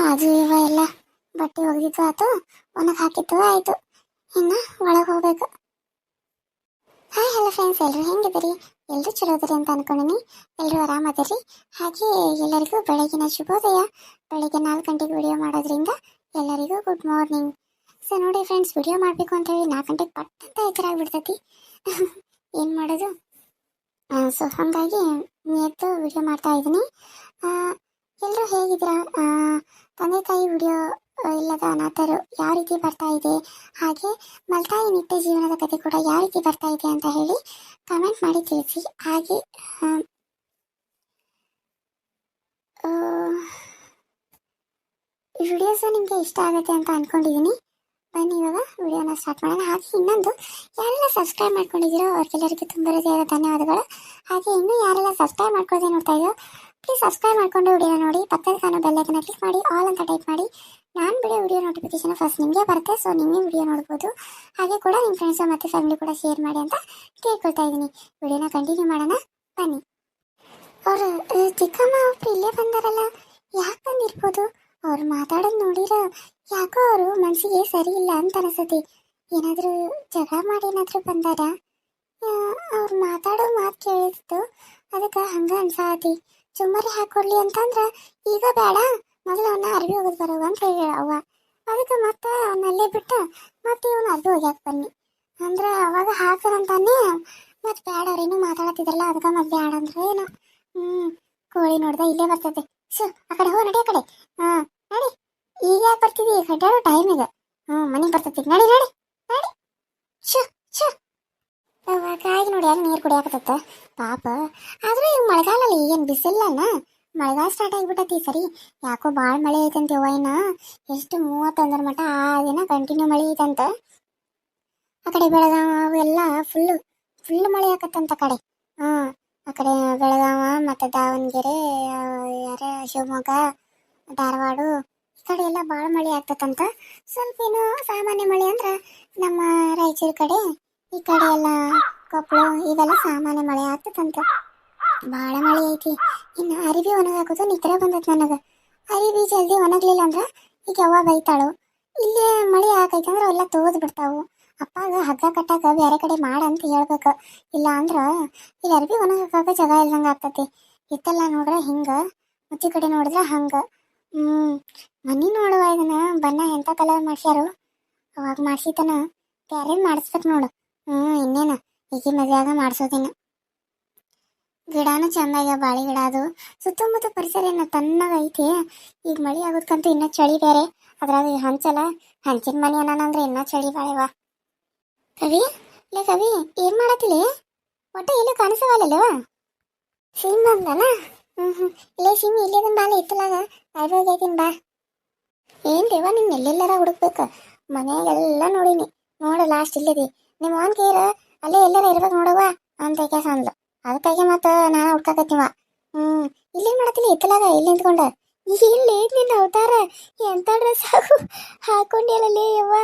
ಅದು, ಇವ ಎಲ್ಲ ಬಟ್ಟೆ ಒಗೆದಿದ್ದು ಆತು ಒಣಗಿ ಹಾಕಿದ್ದು ಆಯ್ತು. ಇನ್ನ ಒಳಗೆ ಹೋಗ್ಬೇಕು. ಹಾಯ್ ಹಲೋ ಫ್ರೆಂಡ್ಸ್ ಎಲ್ಲರೂ ಹೆಂಗಿದ್ದೀರಿ? ಎಲ್ಲರೂ ಚಲೋ ಇದ್ರಿ ಅಂತ ಅನ್ಕೊಂಡಿನಿ. ಎಲ್ಲರೂ ಆರಾಮದಿರಿ? ಹಾಗೆ ಎಲ್ಲರಿಗೂ ಬೆಳಗಿನ ಶುಭೋದಯ. ಬೆಳಗ್ಗೆ ನಾಲ್ಕು ಗಂಟೆಗೆ ವಿಡಿಯೋ ಮಾಡೋದ್ರಿಂದ ಎಲ್ಲರಿಗೂ ಗುಡ್ ಮಾರ್ನಿಂಗ್ ಸೊ ನೋಡಿ ಫ್ರೆಂಡ್ಸ್ ವಿಡಿಯೋ ಮಾಡಬೇಕು ಅಂತ ಹೇಳಿ ನಾಲ್ಕು ಗಂಟೆಗೆ ಪಟ್ ಅಂತ ಎಚ್ಚರಾಗ್ಬಿಡ್ತೈತಿ ಏನು ಮಾಡೋದು? ಸೊ ಹಾಗಾಗಿ ಎದ್ದು ವಿಡಿಯೋ ಮಾಡ್ತಾ ಇದ್ದೀನಿ. ಎಲ್ಲರೂ ಹೇಗಿದ್ದೀರಾ? ತಂದೆ ತಾಯಿ ವಿಡಿಯೋ ಇಲ್ಲದ ಅನಾಥರು ಯಾವ ರೀತಿ ಬರ್ತಾ ಇದೆ? ಹಾಗೆ ಮಲ್ತಾಯಿ ನಿತ್ಯ ಜೀವನದ ಕತೆ ಕೂಡ ಯಾವ ರೀತಿ ಬರ್ತಾ ಇದೆ ಅಂತ ಹೇಳಿ ಕಮೆಂಟ್ ಮಾಡಿ ತಿಳಿಸಿ. ಹಾಗೆ ವಿಡಿಯೋಸ್ ನಿಮಗೆ ಇಷ್ಟ ಆಗುತ್ತೆ ಅಂತ ಅಂದ್ಕೊಂಡಿದ್ದೀನಿ ಬನ್ನಿ ಇವಾಗ ವಿಡಿಯೋನ ಸ್ಟಾರ್ಟ್ ಮಾಡೋಣ. ಹಾಗೆ ಇನ್ನೊಂದು, ಯಾರೆಲ್ಲ ಸಬ್ಸ್ಕ್ರೈಬ್ ಮಾಡ್ಕೊಂಡಿದ್ದೀರೋ ಅವ್ರಿಗೆಲ್ಲರಿಗೂ ತುಂಬ ಹೃದಯದ ಧನ್ಯವಾದಗಳು. ಹಾಗೆ ಇನ್ನೂ ಯಾರೆಲ್ಲ ಸಬ್ಸ್ಕ್ರೈಬ್ ಮಾಡ್ಕೊಳ್ಳದೆ ನೋಡ್ತಾ ಇದ್ದೀರೋ ಪ್ಲೀಸ್ ಸಬ್ಸ್ಕ್ರೈಬ್ ಮಾಡ್ಕೊಂಡು ವಿಡಿಯೋ ನೋಡಿ. ಪಕ್ಕದ ಕಾಣೋ ಬೆಲ್ಲೈಕನ್ನ ಕ್ಲಿಕ್ ಮಾಡಿ. ಆಲ್ ಅಂತ ಟೈಪ್ ಮಾಡಿ. ನಾನು ಬಿಡೋ ವಿಡಿಯೋ ನೋಟಿಫಿಕೇಶನ್ ಫಸ್ಟ್ ನಿಮಗೆ ಬರುತ್ತೆ. ಸೊ ನಿಮಗೆ ವಿಡಿಯೋ ನೋಡ್ಬೋದು. ಹಾಗೆ ಕೂಡ ನಿಮ್ಮ ಫ್ರೆಂಡ್ಸು ಮತ್ತು ಫ್ಯಾಮಿಲಿ ಕೂಡ ಶೇರ್ ಮಾಡಿ ಅಂತ ಕೇಳ್ಕೊಳ್ತಾ ಇದ್ದೀನಿ. ವಿಡಿಯೋನ ಕಂಟಿನ್ಯೂ ಮಾಡೋಣ. ಬನ್ನಿ. ಅವರು ಚಿಕ್ಕಮ್ಮ ಅವ್ರು ಇಲ್ಲೇ ಬಂದಾರಲ್ಲ? ಯಾಕೆ ಬಂದಿರ್ಬೋದು? ಅವ್ರು ಮಾತಾಡೋದು ನೋಡಿರ? ಯಾಕೋ ಅವರು ಮನಸ್ಸಿಗೆ ಸರಿ ಇಲ್ಲ ಅಂತ ಅನಿಸುತ್ತೆ. ಏನಾದರೂ ಜಗಳ ಮಾಡಿ ಏನಾದರೂ ಬಂದಾರ? ಅವ್ರು ಮಾತಾಡೋ ಮಾತು ಕೇಳಿದ್ದು ಅದಕ್ಕೆ ಹಂಗೆ ಅನ್ಸಾತಿ. ಚುಮ್ಮರಿ ಹಾಕೊಡ್ಲಿ ಅಂತಂದ್ರ, ಈಗ ಬೇಡ, ಮೊದಲು ಅವನ್ನ ಅರ್ಬಿ ಹೋಗದ್ ಅಂತ ಹೇಳ ಅವ್ವ. ಅದಕ್ಕೆ ಮತ್ತೆ ಅವನಲ್ಲೇ ಬಿಟ್ಟು, ಮತ್ತೆ ಇವನು ಅರ್ಬಿ ಹೋಗ್ಯಾಕ ಬನ್ನಿ. ಅಂದ್ರ ಅವಾಗ ಹಾಕದಂತಾನೆ ಮತ್ತೆ ಬೇಡ ಅವ್ರೇನು ಮಾತಾಡತ್ತಿದ್ರಲ್ಲ ಅದಕ್ಕೆ ಮತ್ತೆ ಬೇಡ ಅಂದ್ರ. ಏನು? ಹ್ಮ್, ಕೋಳಿ ನೋಡ್ದ, ಇಲ್ಲೇ ಬರ್ತೈತೆ ಶು ಆ ಕಡೆ ಹೋ, ನಡಿ ಆ ಕಡೆ. ಹಾ, ನಡಿ. ಈಗ ಯಾಕೆ ಬರ್ತಿದಿ? ಕಡ್ಡಾಡೋ ಟೈಮ್ ಇದೆ ಹ್ಞೂ ಮನೆಗೆ ಬರ್ತೈತಿ. ನಡಿ ನಡಿ ನಡಿ. ಶು ಶು ಕಾಯಿ ನೋಡಿ ಯಾರು ನೀರು ಕುಡಿಯಾಕತ್ತ ಪಾಪ. ಆದ್ರೆ ಈಗ ಮಳೆಗಾಲಲ್ಲಿ ಏನು ಬಿಸಿಲಲ್ಲ? ಮಳೆಗಾಲ ಸ್ಟಾರ್ಟ್ ಆಗಿಬಿಟ್ಟತಿ ಸರಿ. ಯಾಕೋ ಭಾಳ ಮಳೆ ಐತಂತೆ ಇನ್ನ. ಎಷ್ಟು ಮೂವತ್ತೊಂದರ ಮಟ ಆ ದಿನ ಕಂಟಿನ್ಯೂ ಮಳೆ ಐತಂತ. ಆ ಕಡೆ ಬೆಳಗಾವ ಅವೆಲ್ಲ ಫುಲ್ಲು ಫುಲ್ ಮಳೆ ಆಕತ್ತಂತ ಕಡೆ. ಹಾ, ಆ ಕಡೆ ಬೆಳಗಾವ ಮತ್ತು ದಾವಣಗೆರೆ ಯಾರ ಶಿವಮೊಗ್ಗ, ಧಾರವಾಡ, ಈ ಕಡೆ ಎಲ್ಲ ಭಾಳ ಮಳೆ ಆಗ್ತದಂತ ಸ್ವಲ್ಪ ಏನು ಸಾಮಾನ್ಯ ಮಳೆ ಅಂದ್ರೆ ನಮ್ಮ ರಾಯಚೂರು ಕಡೆ. ಈ ಕಡೆ ಎಲ್ಲ ಕೊಪ್ಪಳ ಇವೆಲ್ಲ ಸಾಮಾನ್ಯ ಮಳೆ ಆಗ್ತದಂತ. ಭಾಳ ಮಳೆ ಐತಿ. ಇನ್ನು ಅರಿವಿ ಒಣಗಾಕೋದು ನಿದ್ರೆ ಬಂದತ್ ನನಗೆ. ಅರಿವಿ ಜಲ್ದಿ ಒಣಗ್ಲಿಲ್ಲ ಅಂದ್ರೆ ಈಗ ಯಾವಾಗ ಬೈತಾಳು. ಇಲ್ಲೇ ಮಳೆ ಆಗೈತೆ ಅಂದ್ರೆ ಅವೆಲ್ಲ ತೋದ್ ಬಿಡ್ತಾವು. ಅಪ್ಪಾಗ ಹಗ್ಗ ಕಟ್ಟಾಕ ಬೇರೆ ಕಡೆ ಮಾಡ ಅಂತ ಹೇಳ್ಬೇಕು. ಇಲ್ಲ ಅಂದ್ರ ಇಲ್ಲಿ ಅರಿವಿ ಒಣಗಾಕ ಜಾಗ ಇಲ್ದಂಗ ಆಗ್ತತಿ. ಇತ್ತಲ್ಲ ನೋಡ್ರ ಹಿಂಗ, ಮುಚ್ಚಿ ಕಡೆ ನೋಡಿದ್ರ ಹಂಗ. ಹ್ಮ್, ಮನಿ ನೋಡುವ ಇದನ್ನ ಬಣ್ಣ ಎಂತ ಕಲರ್ ಮಾಡ್ಸ್ಯಾರು? ಅವಾಗ ಮಾಡ್ಸಿತನ. ಬೇರೆ ಮಾಡಿಸ್ಬೇಕು ನೋಡು. ಹ್ಮ್ ಇನ್ನೇನ. ಈಗಿ ಮದ್ವೆಯಾಗ ಮಾಡಿಸೋದಿನ. ಗಿಡಾನು ಚೆನ್ನಾಗ ಬಾಳಿ ಗಿಡ ಅದು. ಸುತ್ತಮುತ್ತ ಪರಿಸರ ಏನ ತಣ್ಣಗ ಐತಿ. ಈಗ ಮಳೆ ಆಗೋದ್ಕಂತೂ ಇನ್ನ ಚಳಿ ಬೇರೆ. ಅದ್ರಾಗ ಹಂಚಲ್ಲ ಹಂಚಲ, ಹಂಚಿನ ಮನೆ ಅನ್ನಂದ್ರೆ ಇನ್ನ ಚಳಿ ಬಾಳೆವ ಕವಿ, ಲೇ ಕವಿ, ಏನ್ ಮಾಡತ್ತಿಲಿ ಒಟ್ಟ ಎಲ್ಲೂ ಕಾಣಿಸವಲ್ಲವ ಸಿಮ್ ಅಂದನ? ಹ್ಮ್ ಹ್ಞೂ ಇಲ್ಲೇ ಸಿಮ್ ಇಲ್ಲೇ ಬಾಲ ಇತ್ತಲಾಗ. ಹೋಗೈತಿನ್ ಬಾ. ಏನ್ ದೇವ ನಿನ್ ಎಲ್ಲೆಲ್ಲಾರ ಹುಡುಕ್ಬೇಕು? ಮನ್ಯಾಗೆಲ್ಲ ನೋಡಿನಿ. ನೋಡ ಲಾಸ್ಟ್ ಇಲ್ಲದಿ. ನಿಮ್ಮ ಅವನ್ ಕೇರ ಅಲ್ಲೇ ಎಲ್ಲಾರ ಇರ್ಬೇಕು ನೋಡವ್ವ ಅಂತ ಕೆಲಸ ಅಂದ್ಲು. ಅದಕ್ಕಾಗಿ ಮತ್ತ ನಾ ಹುಡ್ಕಾಕತ್ತೀವ. ಹ್ಮ್, ಇಲ್ಲೇನ್ ಮಾಡತ್ತಿಲ್ಲ ಇತ್ತಲಾಗ ಇಲ್ಲಿ ನಿಂತ್ಕೊಂಡ? ಇಲ್ಲಿ ನಿನ್ನ ಅವತಾರ ಎಂತ ಡ್ರೆಸ್ ಹಾಕು ಹಾಕೊಂಡಿಯಲ್ಲೇ ಯವ್ವ.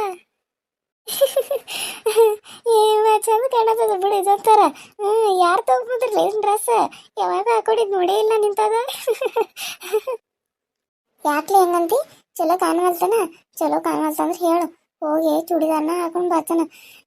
ಏವ ಚಂದ ಕಾಣತದ ಬಿಡು ಇದೊಂಥರ ಹ್ಮ್, ಯಾರು ತಗೊಂಡ್ಬಂದ್ರಲ್ಲ ಲೇಟ್ ಡ್ರೆಸ್ ಯಾವಾಗ ಹಾಕೊಂಡಿದ್ ನೋಡೇ ಇಲ್ಲ ನಿಂತದ. ಯಾಕ್ಲೆ ಹೆಂಗಂತಿ ಚಲೋ ಕಾಣವಲ್ತನ? ಚಲೋ ಕಾಣವಲ್ತ ಅಂದ್ರೆ ಹೇಳು. ಹೋಗಿ ಚೂಡಿದಾರನ ಹಾಕೊಂಡು ಬರ್ತಾನ.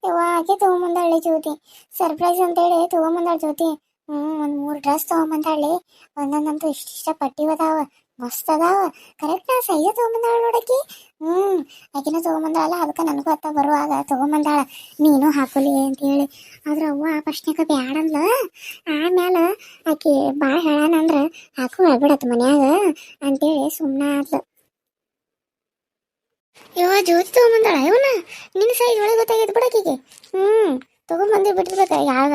ಯವ್ವ, ಆಕೆ ತಗೊಂಬಂದಾಳೆ ಜ್ಯೋತಿ. ಸರ್ಪ್ರೈಸ್ ಅಂತೇಳಿ ತಗೊಂಬಂದಾಳ ಜ್ಯೋತಿ. ಹ್ಮ್, ಒಂದು ಮೂರು ಡ್ರೆಸ್ ತಗೊಂಬಂದಾಳೆ. ಒಂದೊಂದಂತೂ ಇಷ್ಟ ಇಷ್ಟ ಪಟ್ಟಿ ಅದಾವ. ಮಸ್ತ್ ಅದಾವ. ಕರೆಕ್ಟ್ ನಾ ಸೈಜ ತಗೊಂಬಂದಾಳ ನೋಡಕಿ ಹ್ಮ್, ಆಕಿನ ತಗೊಂಬಂದಾಳ ಅದಕ್ಕೆ ನನಗೂ ಅತ್ತ ಬರುವಾಗ ತಗೊಂಬಂದಾಳ. ನೀನು ಹಾಕೊಲಿ ಅಂತ ಹೇಳಿ ಆದ್ರ ಅವ್ವ ಫಸ್ಟ್ನಾಗ ಬ್ಯಾಡಂದ್ಲ ಆಮ್ಯಾಲ ಆಕಿ ಭಾಳ ಹೇಳಾನಂದ್ರ ಹಾಕು ಹೇಳ್ಬಿಡತ್ ಮನ್ಯಾಗ ಅಂತೇಳಿ ಸುಮ್ಮನ ಆದ್ಲು. ಇವ ಜ್ಯೋತಿ ತಗೊಂಬಂದಾಳ? ಇವನ ನಿನ್ನ ಸೈಜ್ ಒಳಗೆ ಗೊತ್ತಾಗೈತೆ ಬಿಡಕಿಗೆ ಹ್ಮ್, ತಗೊಂಬಂದು ಬಿಟ್ಟಿರ್ಬೇಕು ಯಾವ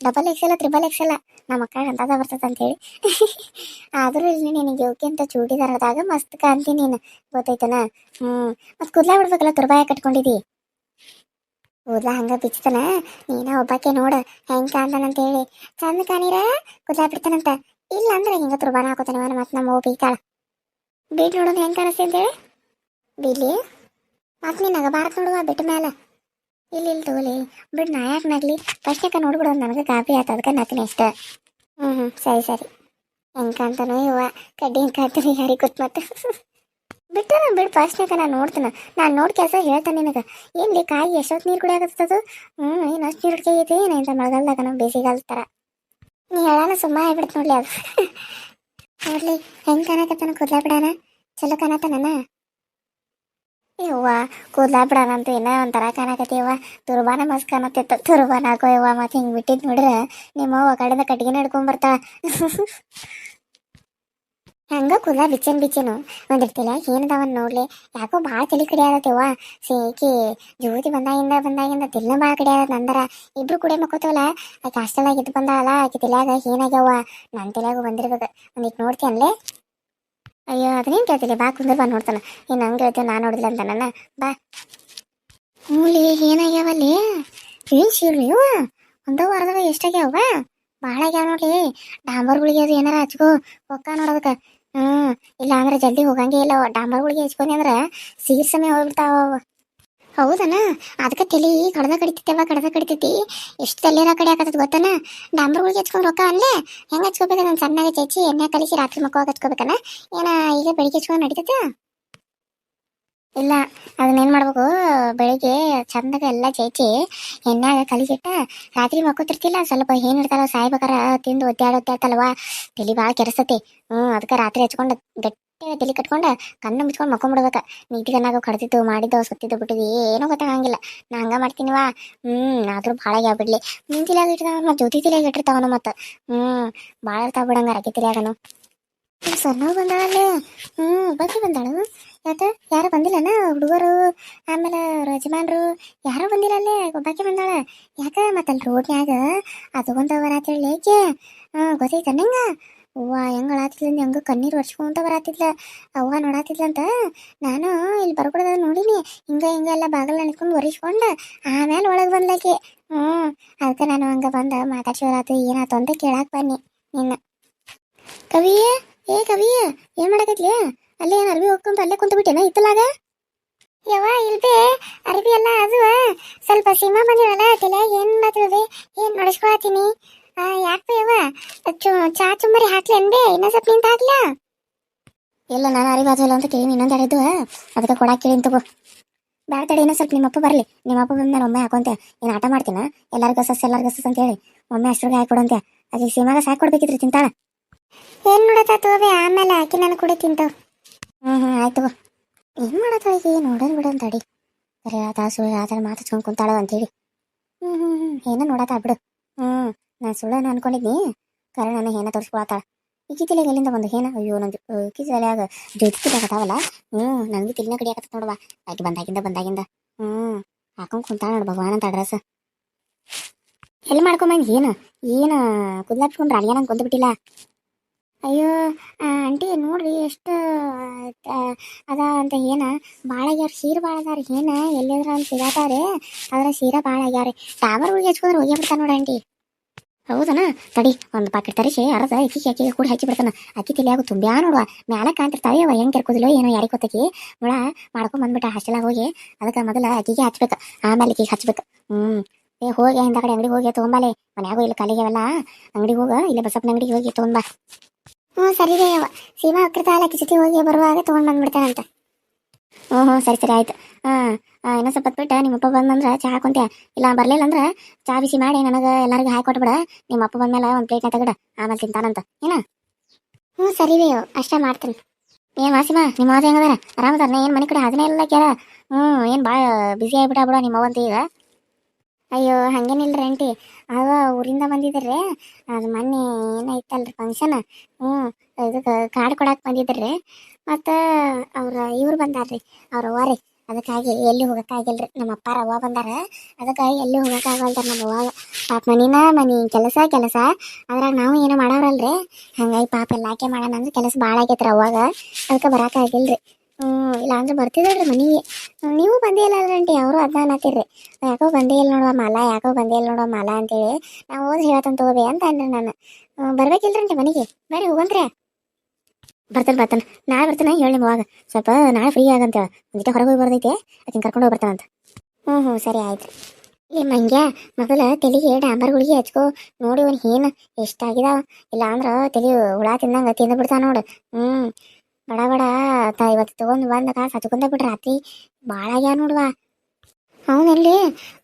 ಡಬಲ್ ಎಕ್ಸ್ ಎಲ್ಲ ತ್ರಿಬಲ್ ಎಕ್ಸ್ ಎಲ್ಲ ನಮ್ಮ ಅಕ್ಕ ಅಂತದ ಬರ್ತದೆ ಅಂತೇಳಿ ಆದರೂ ಇಲ್ಲಿ ನಿನಗೆ ಓಕೆ ಅಂತ ಚೂಡಿದಾರದಾಗ ಮಸ್ತ್ ಕಾಂತಿ ನೀನು. ಗೊತ್ತೈತನ ಹ್ಮ್, ಮತ್ತು ಕೂದಲ ಬಿಡ್ಬೇಕಲ್ಲ, ತುರ್ಬಾಯ ಕಟ್ಕೊಂಡಿದಿ. ಕೂದ್ಲ ಹಂಗ ಬಿಚ್ಚತನ ನೀನ ಒಬ್ಬಾಕೆ ನೋಡ, ಹೆಂಗ್ ಕಾಣ್ತಾನಂತ ಹೇಳಿ. ಚಂದ ಕಾಣಿರ? ಕೂದಲ ಬಿಡ್ತಾನಂತ? ಇಲ್ಲ ಅಂದ್ರೆ ಹಿಂಗ ತುರ್ಬಾನ ಹಾಕೋತಾನೆ ಮತ್ತೆ ಮತ್ ನಮ್ಮ ಓ ಬೀತಾಳ. ಬೀಟ್ ನೋಡೋದು ಹೆಂಗ್ ಕಾಣಿಸ್ತಿ ಅಂತೇಳಿ ಬೀಲಿ, ಮತ್ ನೀನ್ ನಗಬಾರತ್ ನೋಡುವ ಬಿಟ್ಟ ಮೇಲೆ ಇಲ್ಲಿ ಇಲ್ಲಿ ತಗೋಲಿ. ಬಿಡ್ ನಾ ಯಾಕೆ ನಗ್ಲಿ ಫಸ್ಟ್ನಾಗ ನೋಡ್ಬಿಡೋದು ನನಗೆ ಕಾಫಿ ಆತ ಅದಕ್ಕೆ ನತೀನಿ ಇಷ್ಟ ಹ್ಞೂ ಹ್ಞೂ ಸರಿ ಸರಿ. ಹೆಂಗಂತನೋ ಇವ ಕಡ್ಡಿ ಕಾಣ್ತಾನೆ ಯಾರಿಗೆ ಗೊತ್ತು ಮತ್ತೆ ಬಿಟ್ಟು ಬಿಡು ಫಸ್ಟ್ನಾಗ ನಾನು ನೋಡ್ತೀನಿ. ನಾನು ನೋಡಿ ಕೆಲಸ ಹೇಳ್ತಾನೆ ನಿನಗೆ. ಏನ್ಲಿ ಕಾಯಿ ಎಷ್ಟೊತ್ತು ನೀರು ಕುಡಿಯಾಕತ್ತದು ಹ್ಞೂ ಏನು ಅಷ್ಟು ನೀರು ಹುಡ್ಕೈತಿ? ಏನು ಇಂಥ ಮಳೆಗಾಲದಾಗ ನಾವು ಬೇಸಿಗೆಗಾಲ ಥರ ನೀ ಹೇಳಾನ ಸುಮ್ಮ ಆಗ್ಬಿಡ್ತು ನೋಡ್ಲಿ ಅದು. ನೋಡ್ಲಿ, ಹೆಂಗೆ ಕಾಣಕತ್ತಾನ ಕೂದ್ಲಾ ಬಿಡಾನ? ಚಲೋ ಕಾಣತ್ತಾನ ಯವ್ವ, ಕೂದಲ ಬಿಡಾನ ಅಂತೂ ಏನೋ ಒಂಥರ ಕಾಣಕತ್ತೀವ ತುರ್ಬಾನ ಮಸ್ತ್ ತುರ್ಬಾನ ಹಾಕೋ ಯವ್ವ, ಮತ್ತೆ ಹಿಂಗೆ ಬಿಟ್ಟಿದ್ ನೋಡ್ರೆ. ನಿಮ್ಮ ಅವ್ವ ಕಡೆಯಿಂದ ಕಟ್ಟಿಗೆನ ಹಿಡ್ಕೊಂಡ್ ಬರ್ತಾಳ ಹಂಗ ಕೂದಲ ಬಿಚ್ಚನ್ ಬಿಚ್ಚನು. ಒಂದಿರ್ತಿಲ್ಲ ಏನದವನ್ ನೋಡ್ಲಿ. ಯಾಕೋ ಭಾಳ ತಲೆ ಕಡೆ ಆದತ್ತೇವ ಸೇಕಿ ಜ್ಯೋತಿ ಬಂದಾಗಿಂದ ಬಂದಾಗಿಂದ ತಿಲ್ಲ ಭಾಳ ಕಡೆ ಆದ ನಂದರ. ಇಬ್ರು ಕೂಡ ಮಕ್ಕೋತವಲ್ಲ, ಆಕೆ ಹಾಸ್ಟೆಲಾಗ ಇದ್ದು ಬಂದಾವಲ್ಲ ಆಕೆ ತಲ್ಯಾಗ ಏನಾಗ್ಯಾವ ನನ್ನ ತಲ್ಯಾಗ ಬಂದಿರ್ಬೇಕು. ಒಂದಿಟ್ ನೋಡ್ತಿ ಅನ್ಲೇ ಅಯ್ಯೋ, ಅದನ್ನೇನು ಕೇಳ್ತಿಲ್ಲ ಬಾ, ಕುಂದ್ರ, ಬಾ, ನೋಡ್ತಾನ. ಇನ್ನು ಹಂಗೆ ಹೇಳ್ತೇವೆ ನಾನು ನೋಡಿಲ್ಲ ಅಂತ ಬಾ. ಮೂಲಿ ಏನಾಗ್ಯಾವಲ್ಲಿ ಏನು ಇವ? ಒಂದ ವಾರದಾಗ ಎಷ್ಟಾಗ್ಯಾವ? ಭಾಳ ಆಗ್ಯಾವ ನೋಡ್ಲಿ. ಡಾಂಬರ್ ಗುಳಿಗೆ ಅದು ಏನಾರ ಹಚ್ಕೋ ಒಕ್ಕ ನೋಡೋದಕ್ಕೆ. ಹ್ಮ್ ಇಲ್ಲ ಅಂದ್ರೆ ಜಲ್ದಿ ಹೋಗಂಗೆ ಇಲ್ಲ. ಡಾಂಬರ್ಗಳಿಗೆ ಡಾಂಬರ್ ಗುಳಿಗೆ ಹಚ್ಕೊಂಡಿ ಅಂದ್ರ ಸೀರ್ ಸಮಯ ಹೋಗ್ಬಿಡ್ತಾವ. ಹೌದನ? ಅದಕ್ಕೆ ತಲಿ ಕಡದ ಕಡಿತೈತೆವ ಕಡದ ಕಡಿತೈತಿ. ಎಷ್ಟು ತಲೆರ ಕಡೆ ಹಾಕತ್ತದ ಗೊತ್ತನ? ಡಾಂಬರ್ ಹಚ್ಕೊಂಡು ರೊಕ್ಕ ಅಲ್ಲೇ? ಹೆಂಗ್ ಹಚ್ಕೋಬೇಕು ನಾನು ಸಣ್ಣಗೆ ಚೇಚಿ? ಎಣ್ಣೆ ಕಲಿಸಿ ರಾತ್ರಿ ಮಕ್ಕಳಾಗ ಹಚ್ಕೋಬೇಕನ? ಏನ ಈಗ ಬೆಳಿಗ್ಗೆ ಹಚ್ಕೊಂಡ್ ನಡೀತೈತ? ಇಲ್ಲ ಅದನ್ನೇನು ಮಾಡ್ಬೇಕು? ಬೆಳಿಗ್ಗೆ ಚಂದಾಗ ಎಲ್ಲ ಚೇಚಿ ಎಣ್ಣೆಗ ಕಲಿಸಿಟ್ಟ ರಾತ್ರಿ ಮಕ್ಕೋತಿರ್ತಿಲ್ಲ. ಸ್ವಲ್ಪ ಏನ್ ಇರ್ತಾರ ಸಾಯ್ಬೇಕಾರ ತಿಂದು ಒದ್ದಾಡ ಒದ್ದಾಡ್ತಲ್ವಾ? ತಲಿ ಭಾಳ ಕೆರಸತಿ ಹ್ಮ್, ಅದಕ್ಕೆ ರಾತ್ರಿ ಹಚ್ಕೊಂಡು ಗಟ್ಟಿಯಾಗ ತಲೆ ಕಟ್ಕೊಂಡು ಕಣ್ಣು ಮುಚ್ಕೊಂಡು ಮಕ್ಕೊಂಡ್ಬಿಡ್ಬೇಕ ನೀತಿ ಕಣ್ಣಾಗ ಕಡ್ದಿದ್ದು, ಮಾಡಿದ್ದು, ಸತ್ತಿದ್ದು, ಬಿಟ್ಟಿದ್ದು ಏನೂ ಗೊತ್ತಾಗಂಗಿಲ್ಲ. ನಾ ಹಂಗ ಮಾಡ್ತೀನಿವಾ ಹ್ಞೂ ಆದರೂ ಭಾಳ ಆಗ್ಯಾವ ಬಿಡ್ಲಿ. ನಿನ್ ತಲೆಯಾಗ ಇಟ್ಟಿರ್ತಾವ ಮತ್ತೆ ಜ್ಯೋತಿ ತಿಲಾಗ ಇಟ್ಟಿರ್ತಾವನು ಮತ್ತೆ. ಹ್ಮ್, ಭಾಳ ಇರ್ತಾವ ಬಿಡಂಗ ರಕ್ಕೆ ತಲೆಯಾಗನು. ಸೊನ್ನೋ ಬಂದಾಳೆ ಹ್ಞೂ ಬಗ್ಗೆ ಬಂದಾಳು. ಯಾಕ? ಯಾರು ಬಂದಿಲ್ಲನ ಹುಡುಗರು? ಆಮೇಲೆ ರಜಮಾನ್ರು ಯಾರೋ ಬಂದಿಲ್ಲ ಅಲ್ಲೇ ಒಬ್ಬಾಕಿ ಬಂದಾಳ. ಯಾಕ ಮತ್ತೆ ಅಲ್ಲಿ ರೋಡ್ನ್ಯಾಗ ಅದು ಬಂದವರ ಬರಾತಿರ್ಲಿ ಏಕೆ? ಹ್ಞೂ ಗೊತ್ತೈತ ನಂಗ? ಅವ್ವ ಹೆಂಗ್ ಅಳಾತಿದ್ಲ ಹೆಂಗ ಕಣ್ಣೀರ್ ವರ್ಷಕೊಂತ ಬರಾತಿದ್ಲ. ಅವ್ವ ನೋಡಾತಿದ್ಲಂತ ನಾನು ಇಲ್ಲಿ ಬರ್ಕೊಡದ ನೋಡಿನಿ. ಹಿಂಗ ಹಿಂಗ ಎಲ್ಲ ಬಾಗಲ ನೆನ್ಕೊಂಡು ಒರಿಸ್ಕೊಂಡು ಆಮೇಲೆ ಒಳಗೆ ಬಂದ್ಲಾಕಿ. ಹ್ಞೂ ಅದಕ್ಕೆ ನಾನು ಹಂಗ ಬಂದ ಮಾತಾಡ್ಸೋರಾತು ಏನಾತು ಅಂತ ಕೇಳಾಕ್ ಬನ್ನಿ ನಿನ್ನ. ಕವಿಯೇ ಏ ಕವಿಯ ಏನ್ ಮಾಡಕತ್ಲಿ? ಅಲ್ಲೇ ಏನು ಅರ್ಬಿ ಹೋಗ್ಕೊಂತ ಅಲ್ಲೇ ಕುಂತ ಬಿಟ್ಟೇನ ಇತ್ತಲಾಗ ಯವ್ವ, ಇಲ್ದೆ ಅರ್ಬಿ ಎಲ್ಲ ಅದು ಸ್ವಲ್ಪ ಸೀಮಾ ಬಂದಿವಲ್ಲ, ತಲೆಯಾಗ ಏನ್ ಮಾತಾಡ್ದೆ? ಏನ್ ನಡೆಸ್ಕೊಳತೀನಿ? ಯಾಕೆ ಯವ್ವ ಚು ಚುಮ್ಮರಿ ಹಾಕ್ಲಿ ಅನ್ಬೆ ಇನ್ನೊಂದ್ ಸ್ವಲ್ಪ ನಿಂತ ಹಾಕ್ಲಾ? ಇಲ್ಲ ನಾನು ಅರಿ ಬಾಜಲ್ಲ ಅಂತ ಕೇಳಿ ಇನ್ನೊಂದು ಹೇಳಿದ್ದು ಅದಕ್ಕೆ ಕೊಡಾಕ್ ಕೇಳಿ ತಗೋ. ಬೇಡ ತಡಿ ಇನ್ನೊಂದು ಸ್ವಲ್ಪ ಬರಲಿ. ನಿಮ್ಮ ಅಪ್ಪ ಬಂದ ನಾನು ಒಮ್ಮೆ ಹಾಕೊಂತೆ ಏನು ಆಟ ಮಾಡ್ತೀನ? ಎಲ್ಲರಿಗೂ ಸಸ್ ಎಲ್ಲರಿಗೂ ಸಸ್ ಅಂತ ಹೇಳಿ ಒಮ್ಮೆ ಅಷ್ಟ್ರಿಗೆ ಹಾಕೊಡಂತೆ ಅದಕ್ಕೆ ಸೀಮಾಗ ಸಾಕ್ ಕೊಡ್ಬೇಕಿದ್ರಿ ತಿಂತಾಳ. ಏನ್ ನೋಡತ್ತ ತೋಬೆ ಆಮೇಲೆ ಹಾಕಿ ನಾನು ಕುಡಿ ತಿಂತಾವ ಹ್ಮ್ ಹ್ಞೂ ಆಯ್ತು. ಏನು ಮಾಡತ್ತಾಳಿಗೆ ನೋಡೋನ್ ಬಿಡೋನ್ ತಡಿ ಬರೀ ತಾಸು ಆ ಥರ ಮಾತಾಡ್ಸ್ಕೊಂಡು ಕುಂತಾಳ ಅಂತೇಳಿ ಹ್ಞೂ ಹ್ಞೂ ಹ್ಞೂ ಏನೋ ನೋಡತ್ತ ಬಿಡು ಹ್ಮ್. ನಾನ್ ಸುಳ್ಳನ ಅನ್ಕೊಂಡಿದ್ನಿ? ಕರೆ ನನ್ನ ಏನ ತೋರಿಸ್ಕೊಳತ್ತಾಳ. ಈ ಎಲ್ಲಿಂದ ಬಂದು? ಏನ ಅಯ್ಯೋ, ನಂದು ಈಕಿ ತಲೆಯಾಗ ಜ್ಯೋತಿ ತಲೆಯಾಗತ್ತಾವಲ್ಲ ಹ್ಮ್ ನನಗೆ ತಿನ್ನ ಕಡಿಯಾಕತ್ತ ನೋಡುವ. ಆಕೆ ಬಂದಾಗಿಂದ ಬಂದಾಗಿಂದ. ಹ್ಞೂ ಹಾಕೊಂಡು ಕುಂತಾಳ ನೋಡು ಭಗವಾನ್ ಅಂತ ಅಡ್ರೆಸ್. ಎಲ್ಲಿ ಮಾಡ್ಕೊಂಬಂದು ಏನು ಏನು ಕುದ್ಲಾಪ್ಸ್ಕೊಂಡ್ರೆ ಅಲ್ಲಿಗೆ ನಂಗೆ ಕುಂದ್ಬಿಟ್ಟಿಲ್ಲ? ಅಯ್ಯೋ ಆಂಟಿ ನೋಡ್ರಿ ಎಷ್ಟು ಅದ ಅಂತ ಏನ ಭಾಳ ಆಗ್ಯಾರ ಸೀರೆ ಭಾಳ ಅದಾರ ಏನ ಎಲ್ಲಿದ್ರ ಅಂತ ಸಿಗಾತಾವ್ರಿ ಆದ್ರೆ ಸೀರೆ ಭಾಳ ಆಗ್ಯಾರ ಟಾವರ್ ಹೋಗಿ ಹಚ್ಕೊಂಡ್ರೆ ಹೋಗಿ ಬಿಡ್ತಾನ ನೋಡಿ ಆಂಟಿ. ಹೌದನ? ತಡಿ, ಒಂದು ಪಾಕೆಟ್ ತರಿಸಿ, ಅರ್ಧ ಅಕ್ಕಿ ಅಕ್ಕಿಗೆ ಕೂಡ ಹಚ್ಚಿ ಬಿಡ್ತಾನ. ಅಕ್ಕಿ ತಲಿಯಾಗ ತುಂಬ್ಯಾ ನೋಡುವ. ಮ್ಯಾಲ ಕಾಣ್ತಿರ್ತಾವೆ ಅವ ಹೆಂಗ್ ಕೆರ್ಕೋದಿಲ್ಲೋ ಏನೋ ಯಾರಿಗೆ ಗೊತ್ತಕಿ ಮಾಡ್ಕೊಂಡ್ ಬಂದ್ಬಿಟ್ಟ ಹಾಸ್ಟೆಲಾಗ ಹೋಗಿ, ಅದಕ್ಕೆ ಮೊದಲ ಅಕ್ಕಿಗೆ ಹಚ್ಬೇಕು. ಆಮೇಲೆ ಅಕ್ಕಿಗೆ ಹಚ್ಬೇಕು. ಹ್ಮ್. ಏ, ಹೋಗಿ ಹಿಂದ ಕಡೆ ಅಂಗಡಿಗೆ ಹೋಗಿ ತೊಗೊಂಬಾಲೆ. ಮನ್ಯಾಗು ಇಲ್ಲ ಕಲಿಗೆವಲ್ಲ ಅಂಗಡಿಗೆ ಹೋಗ, ಇಲ್ಲ ಬಸಪ್ಪನ ಅಂಗಡಿಗೆ ಹೋಗಿ ತೊಗೊಂಬಾ ಹ್ಮ್, ಸರಿ ರೀ ಅವ ಸೀಮಾ ಅಕ್ಕಿ ಆಕಿ ಜೊತೆ ಹೋಗಿ ಬರುವಾಗ ತೊಗೊಂಡು ಬಂದ್ಬಿಡ್ತಾನಂತ. ಹ್ಞೂ ಸರಿ ಸರಿ, ಆಯ್ತು. ಹಾಂ ಇನ್ನೊಂದು ಸ್ವಲ್ಪ ಹೊತ್ತು ಬಿಟ್ಟು ನಿಮ್ಮಪ್ಪ ಬಂದಂದ್ರೆ ಚಹಾ ಹಾಕೊಂತ್ಯಾ. ಇಲ್ಲ ಬರಲಿಲ್ಲ ಅಂದ್ರೆ ಚಾ ಬಿಸಿ ಮಾಡಿ ನನಗೆ ಎಲ್ಲರಿಗೂ ಹಾಕಿ ಕೊಟ್ಬಿಡ. ನಿಮ್ಮಪ್ಪ ಬಂದ್ಮೇಲೆ ಒಂದು ಪ್ಲೇಟ್ ತಗಡ, ಆಮೇಲೆ ತಿಂತಾನಂತ. ಏನ? ಹ್ಞೂ ಸರಿ ರೀ, ಅಷ್ಟೇ ಮಾಡ್ತೀನಿ. ಏನು ವಾಸಿಮ ನಿಮ್ಮ ಮಾತು ಹೆಂಗದಾರ ಆರಾಮದಾರ ಏನು ಮನೆ ಕಡೆ ಅದನ್ನೇ ಇಲ್ಲ ಕೇಳ. ಹ್ಞೂ ಏನು ಭಾಳ ಬಿಸಿ ಆಗಿಬಿಟ್ಟ ಬಿಡ ನಿಮ್ಮ ಈಗ. ಅಯ್ಯೋ ಹಂಗೇನಿಲ್ಲ ಆಂಟಿ. ಅವ ಊರಿಂದ ಬಂದಿದ್ರಿ. ಅದು ಮೊನ್ನೆ ಏನೈತಲ್ರಿ ಫಂಕ್ಷನ್ ಹ್ಞೂ ಇದು ಕಾರ್ಡ್ ಕೊಡಕ್ಕೆ ಬಂದಿದ್ರಿ. ಮತ್ತು ಅವ್ರ ಇವ್ರು ಬಂದಾರ್ರಿ. ಅವ್ರ ಅವ್ವ ರೀ. ಅದಕ್ಕಾಗಿ ಎಲ್ಲಿ ಹೋಗೋಕ್ಕಾಗಿಲ್ರಿ ನಮ್ಮ ಅಪ್ಪಾರ ಅವ್ವ ಬಂದಾರ. ಅದಕ್ಕಾಗಿ ಎಲ್ಲಿ ಹೋಗೋಕ್ಕಾಗಲ್ದಾರ ನಮ್ಮ ಅವ್ವಾಗ ಪಾಪ ಮನಿನ ಮನಿ ಕೆಲಸ ಕೆಲಸ. ಅದ್ರಾಗ ನಾವು ಏನೋ ಮಾಡೋರಲ್ರಿ ಹಂಗಾಗಿ ಪಾಪ ಎಲ್ಲಾಕೆ ಮಾಡೋಣ ಅಂದ್ರೆ ಕೆಲಸ ಭಾಳ ಅವಾಗ ಅದಕ್ಕೆ ಬರೋಕ್ಕಾಗಿಲ್ರಿ ಹ್ಞೂ, ಇಲ್ಲ ಅಂದ್ರೆ ಬರ್ತಿದ್ರಿ ಮನೆಗೆ. ನೀವು ಬಂದೇ ಇಲ್ಲ ಅಲ್ರಂಟಿ ಅವರು ಅನ್ನತ್ತಿರ್ರಿ ಯಾಕೋ ಬಂದೇ ಇಲ್ಲ ನೋಡುವ ಮಾಲ, ಯಾಕೋ ಬಂದೇ ಇಲ್ಲ ನೋಡುವ ಮಾಲ ಅಂತೇಳಿ ನಾವು ಓದಿ ಹೇಳತ್ತಂತ ತಗೋಬೇ ಅಂತ ಅಂದ್ರಿ ನಾನು. ಬರ್ಬೇಕಿಲ್ರಂಟಿ ಮನೆಗೆ. ಬರ್ರಿ, ಹೋಗಂತ್ರಿ. ಬರ್ತಾನೆ ಬರ್ತಾನೆ. ನಾಳೆ ಬರ್ತಾನೆ, ಹೇಳಿ ನಿಮ್ಮ ಅವಾಗ ಸ್ವಲ್ಪ ನಾಳೆ ಫ್ರೀ ಆಗಂತ ಒಂದಿಟ ಹೊರಗೆ ಹೋಗಿ ಬರ್ತೈತೆ ಅದನ್ನ ಕರ್ಕೊಂಡು ಹೋಗಿ ಬರ್ತಾನಂತ ಹ್ಞೂ ಹ್ಞೂ, ಸರಿ ಆಯ್ತು. ಏ, ಮಂಗ್ಯ, ಮೊದಲ ತಲೆಗೆ ಡಾಂಬರ್ ಗುಳಿಗೆ ಹಚ್ಕೋ. ನೋಡಿ ಅವ್ನು ಏನು ಎಷ್ಟಾಗಿದಾವ. ಇಲ್ಲ ಅಂದ್ರೆ ತಲೆ ಹುಳ ತಿಂದಂಗೆ ತಿಂದು ಬಿಡ್ತಾನೆ ನೋಡು. ಹ್ಞೂ. ಬಡ ಬಡ, ತ ಇವತ್ತು ತಗೊಂಡು ಬಂದಾಗ ಹಚ್ಕೊಂಡ ಬಿಡ್ರಿ ರಾತ್ರಿ ಭಾಳ ಆಗ್ಯಾವ ನೋಡುವ. ಅವನಲ್ಲಿ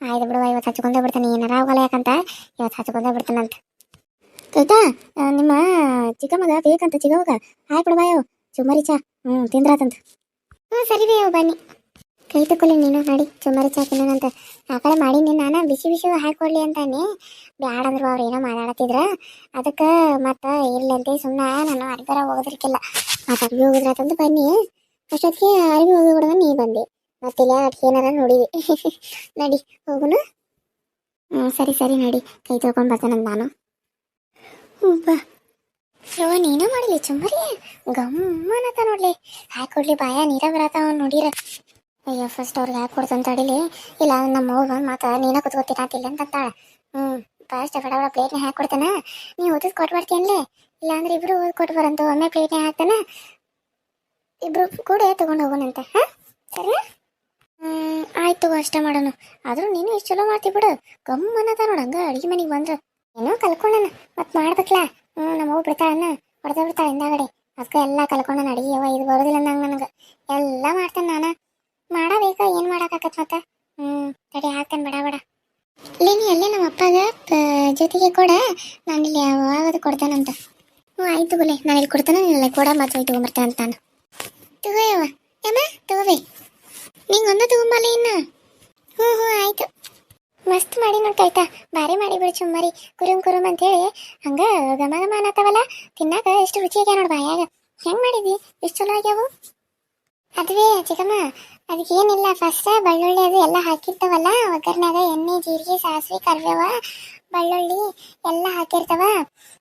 ಆಯ್ತು ಬಿಡುವ, ಇವತ್ತು ಹಚ್ಕೊಂಡ ಬಿಡ್ತಾನೆ, ಏನಾರ ಆಗಲ್ಲ ಯಾಕಂತ ಇವತ್ತು ಹಚ್ಕೊಂಡ ಬಿಡ್ತಾನಂತ. ಕೈತಾ ನಿಮ್ಮ ಚಿಕ್ಕಮ್ಮಗ ಬೇಕಂತ ಚಿಕ್ಕವಾಗ ಹಾಯ್ ಬಿಡುವ, ಯೋ. ಚುಮ್ಮರಿ ಚಾ. ಹ್ಞೂ ತಿಂದ್ರಾತಂತ. ಹ್ಞೂ ಸರಿ ರೀ ಬನ್ನಿ. ಕೈ ನೀನು ಮಾಡಿ ಚುಮ್ಮರಿ ಚಾ ತಿನ್ನೋಣಂತ. ಆ ಕಡೆ ಮಾಡೀನಿ, ನಾನು ಬಿಸಿ ಬಿಸಿ ಹಾಕೊಳ್ಳಿ ಅಂತಾನೆ. ಬ್ಯಾಡ ಅಂದ್ರು ಅವ್ರು ಏನೋ ಮಾತಾಡತ್ತಿದ್ರ. ಅದಕ್ಕೆ ಮತ್ತೆ ಇಲ್ಲಂತೆ ಸುಮ್ಮನೆ ನಾನು ಅರ್ಧರ ಹೋಗೋದ್ರಕ್ಕಿಲ್ಲ ಮತ್ತೆ ಅರ್ಬಿ ಹೋಗೋದ್ರಾತಂತ ಬನ್ನಿ. ಅಷ್ಟೊತ್ತಿಗೆ ಅರ್ಬಿ ಹೋಗಿ ನೀ ಬಂದೆ. ಮತ್ತಿಲ್ಲ ಅಡ್ಗೆ ಏನಾರ ನೋಡಿವಿ ನಡಿ, ಹೋಗುನು. ಹ್ಞೂ ಸರಿ ಸರಿ, ನಡಿ. ಕೈ ತೊಳ್ಕೊಂಡು ಬರ್ತಾನಂತ ನಾನು. ಹ್ಞೂ ಬಾ ಯವ್ವ, ನೀನ ಮಾಡಲಿ ಚುಮ್ಮರಿ ಗಮ್ಮನತ ನೋಡ್ಲಿ. ಹಾಕೊಡ್ಲಿ ಬಾಯ, ನೀರ ಬರತಾವ ನೋಡಿರ. ಅಯ್ಯೋ ಫಸ್ಟ್ ಅವ್ರಿಗೆ ಹಾಕಿ ಕೊಡ್ತಂತ ಅಡಿಲಿ ಇಲ್ಲ ನಮ್ಮ ಅವ್ವ ಬಂದು ಮಾತ ನೀನ ಅಂತ ಅಂತಾಳೆ. ಹ್ಞೂ ಫಸ್ಟ್ ಬಡ ಬಡ ಪ್ಲೇಟ್ನ ಹಾಕಿ ಕೊಡ್ತಾನ. ನೀ ಓದಿದ್ ಕೊಟ್ಬರ್ತೀಯನ್ಲೇ ಇಲ್ಲ ಅಂದ್ರೆ ಇಬ್ರು ಕೊಟ್ಟು ಬರಂತ, ಒಮ್ಮೆ ಪ್ಲೇಟ್ನ ಹಾಕ್ತಾನ. ಇಬ್ರು ಕೂಡ ತಗೊಂಡು ಹೋಗೋಣಂತೆ, ಹಾಂ? ಸರಿ ಆಯ್ತು ಅಷ್ಟೇ ಮಾಡೋಣ ಆದ್ರೂ ನೀನು ಎಷ್ಟು ಚಲೋ ಮಾಡ್ತಿ ಬಿಡು. ಗಮ್ಮನದ ನೋಡ ಹಂಗ ಅಡಿಗೆ ಮನೆಗೆ ಬಂದ್ರ. ಏನೋ ಕಲ್ಕೊಂಡನ, ಮತ್ ಮಾಡ್ಬೇಕಲ್ಲ ಹ್ಮ್ ನಮ್ಮ ಅವ್ವ ಬಿಡ್ತಾಳನ್ನ, ಹೊಡೆದ ಬಿಡ್ತಾಳ ಹಿಂದಾಗಡೆ. ಅದಕ್ಕೆ ಎಲ್ಲ ಕಲ್ಕೊಂಡನ ಅಡಿಗೆ ಅವ ಇದು ಬರೋದಿಲ್ಲ ನಂಗೆ ನನಗೆ. ಎಲ್ಲ ಮಾಡ್ತಾನೆ ನಾನ. ಮಾಡಬೇಕ, ಏನ್ ಮಾಡಾಕತ್ ಮತ್ತ? ಹ್ಮ್, ತಡಿ, ಹಾಕ್ತಾನೆ ಬಡ ಬಡ. ಇಲ್ಲಿ ನೀ ಅಲ್ಲೇ ನಮ್ಮ ಅಪ್ಪಗ ಜೊತೆಗೆ ಕೊಡ. ನಾನು ಇಲ್ಲಿ ಯಾವಾಗ ಕೊಡ್ತಾನಂತ. ಹ್ಞೂ, ಆಯ್ತು ಗುಲೆ. ನಾನು ಇಲ್ಲಿ ಕೊಡ್ತಾನೆ, ನೀನು ಕೊಡ, ಮತ್ತೆ ಹೋಗಿ ತಗೊಂಬರ್ತೇನೆ ಅಂತ ನಾನು. ತಗೋ ಯವ್ವ ಯಮ್ಮ, ತಗೋಬೇ. ನಿಂಗೊಂದು ತಗೊಂಬಲ್ಲ ಇನ್ನು? ಹ್ಞೂ ಹ್ಞೂ, ಆಯ್ತು. ಮಸ್ತ್ ಮಾಡಿ ನೋಡ್ತಾಯ್ತಾ ಬಾರಿ ಮಾಡಿ ಬಿಡು ಚುಮ್ಮರಿ. ಕುರುಮ್ ಕುರುಮ್ ಅಂತೇಳಿ ಹಂಗೆ ಗಮ ಘಮ ಅನ್ನತ್ತವಲ್ಲ? ತಿನ್ನಾಕ ಎಷ್ಟು ರುಚಿ ಆಗ್ಯಾವ ನೋಡ್ ಬಾಯಾಗ. ಹೆಂಗ್ ಮಾಡಿದಿ? ಎಷ್ಟು ಚಲೋ ಆಗ್ಯಾವು? ಅದುವೇ ಚಿಕ್ಕಮ್ಮ ಅದಕ್ಕೆ ಏನಿಲ್ಲ ಫಸ್ಟ್ ಬೆಳ್ಳುಳ್ಳಿ ಅದು ಎಲ್ಲ ಹಾಕಿರ್ತಾವಲ್ಲ ಒಗ್ಗರ್ನಾಗ ಎಣ್ಣೆ, ಜೀರಿಗೆ, ಸಾಸಿವೆ, ಕರಿಬೇವ, ಬೆಳ್ಳುಳ್ಳಿ ಎಲ್ಲ ಹಾಕಿರ್ತಾವ.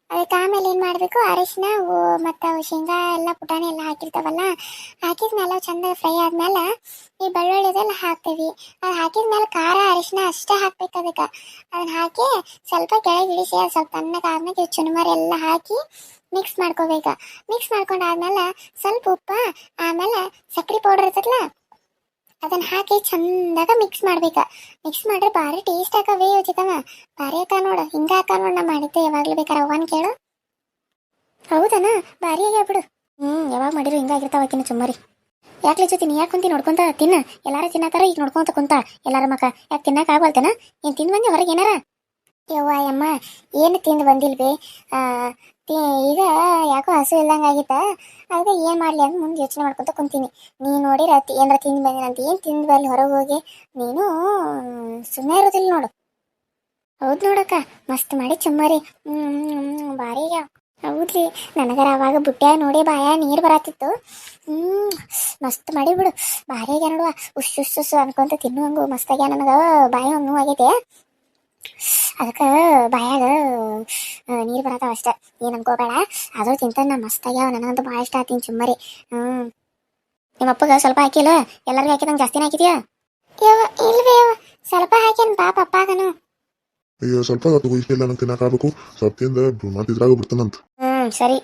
ಅದಕ್ಕೆ ಆಮೇಲೆ ಏನು ಮಾಡಬೇಕು, ಅರಿಶಿನ ಮತ್ತು ಶೇಂಗಾ ಎಲ್ಲ ಪುಟಾಣಿ ಎಲ್ಲ ಹಾಕಿರ್ತಾವಲ್ಲ, ಹಾಕಿದ್ಮೇಲೆ ಮೇಲೆ ಚಂದ ಫ್ರೈ ಆದ್ಮೇಲೆ ಈ ಬೆಳ್ಳುಳ್ಳಿದೆಲ್ಲ ಹಾಕ್ತೀವಿ. ಅದು ಹಾಕಿದ್ಮೇಲೆ ಖಾರ, ಅರಿಶಿನ ಅಷ್ಟೇ ಹಾಕ್ಬೇಕು ಅದಕ್ಕೆ. ಅದನ್ನ ಹಾಕಿ ಸ್ವಲ್ಪ ಕೆಳಗೆ ಇಳಿಸಿ ಸ್ವಲ್ಪ ತಣ್ಣಗಾದ್ಮೇಲೆ ಚುನುಮರಿ ಎಲ್ಲ ಹಾಕಿ ಮಿಕ್ಸ್ ಮಾಡ್ಕೋಬೇಕು. ಮಿಕ್ಸ್ ಮಾಡ್ಕೊಂಡಾದ್ಮೇಲೆ ಸ್ವಲ್ಪ ಉಪ್ಪ, ಆಮೇಲೆ ಸಕ್ಕರೆ ಪೌಡರ್ ಇರ್ತದಲ್ಲ ಅದನ್ನ ಹಾಕಿ ಚಂದಾಗ ಮಿಕ್ಸ್ ಮಾಡ್ಬೇಕು. ಮಿಕ್ಸ್ ಮಾಡ್ರೆ ಭಾರಿ ಟೇಸ್ಟ್ ಆಕವೇ ಚಿಕನ ಭಾರಿ ಅಕ್ಕ ನೋಡು, ಹಿಂಗ ಅಕ್ಕ ನೋಡು ನಾ ಮಾಡಿದ್ದೆ ಯಾವಾಗ್ಲೂ ಬೇಕಾರೆ ಅವ್ವನ್ ಕೇಳು. ಹೌದನ? ಭಾರಿ ಬಿಡು. ಹ್ಮ್, ಯಾವಾಗ ಮಾಡಿರು ಹಿಂಗಾಗಿರ್ತಾವ ಆಕಿನ ಚುಮ್ಮರಿ. ಯಾಕೆ ಜೊತೆ ಯಾಕೆ ಕುಂತಿ ನೋಡ್ಕೊಂತ ತಿನ್ನ? ಎಲ್ಲಾರ ತಿನ್ನತಾರ, ಈಗ ನೋಡ್ಕೊಂತ ಕುಂತ ಎಲ್ಲಾರ ಮಕ್ಕ, ಯಾಕೆ ತಿನ್ನಕ್ ಆಗ್ವಲ್ತೇನ? ಏನ್ ತಿಂದ್ ಬಂದೆ ಹೊರಗೆ ಏನಾರ? ಯವ್ವ, ಅಮ್ಮ, ಏನು ತಿಂದು ಬಂದಿಲ್ವೇ? ಈಗ ಯಾಕೋ ಹಸು ಇಲ್ದಂಗ ಆಗಿತ್ತ? ಅದಕ್ಕೆ ಏನು ಮಾಡಲಿ ಅಂತ ಮುಂದೆ ಯೋಚನೆ ಮಾಡ್ಕೊತ ಕುಂತೀನಿ. ನೀ ನೋಡಿ ರಾತ್ರಿ ಏನಾರ ತಿಂದು ಬಂದಿನ ಅಂತ, ಏನು ತಿಂದು ಬರಲಿ ಹೊರಗೆ ಹೋಗಿ? ನೀನು ಸುಮ್ಮನೆ ಇರೋದಿಲ್ಲ ನೋಡು. ಹೌದು ನೋಡಕ್ಕ, ಮಸ್ತ್ ಮಾಡಿ ಚುಮ್ಮರಿ. ಭಾರಿ ಹೌದ್ರಿ, ನನಗರ ಅವಾಗ ಬುಟ್ಟ್ಯಾಗ ನೋಡಿ ಬಾಯ ನೀರು ಬರತ್ತಿತ್ತು ಹ್ಞೂ ಮಸ್ತ್ ಮಾಡಿ ಬಿಡು. ಭಾರಿ ಆಗ್ಯ ನೋಡುವ. ಉಸ್ ಉಸ್ ಉಸ್ ಅನ್ಕೊಂತ ತಿನ್ನುವಂಗು ಮಸ್ತ್ ಆಗ್ಯ ನನಗ. ಬಾಯ ಆಗೈತೆ. ಅದಕ್ಕೆ ಬಾಯಾಗ ನೀರು ಬರತ್ತಾವ ಅಷ್ಟೇ. ಏನು ಅನ್ಕೋಬೇಡ. ಅದು ಚಿಂತನೆ ಮಸ್ತ್ ಆಗ್ಯಾವ ನನಗಂತೂ ಭಾಳ ಇಷ್ಟ ಆತೀನಿ ಚುಮ್ಮರಿ. ಹ್ಞೂ ನಿಮ್ಮ ಅಪ್ಪಗ ಸ್ವಲ್ಪ ಹಾಕಿಲ್ಲ? ಎಲ್ಲರಿಗೂ ಹಾಕಿದಂಗೆ ಜಾಸ್ತಿನೇ ಹಾಕಿದ್ಯಾ? ಯವ್ವ ಇಲ್ವೇ ಯವ್ವ. ಸ್ವಲ್ಪ ಹಾಕ್ಯಾನ ಪಾಪ ಅಪ್ಪಾಗನು. ಅಯ್ಯೋ ಸ್ವಲ್ಪ ಹೊತ್ತು ಇಷ್ಟ ಇಲ್ಲ ನಂಗೆ ತಿನ್ನಕ್ಕಾಗಬೇಕು. ಸ್ವಲ್ಪ ತಿಂದ ಮತ್ತೆ ಬಿಡ್ತಾನಂತ. ಹ್ಮ್ ಸರಿ.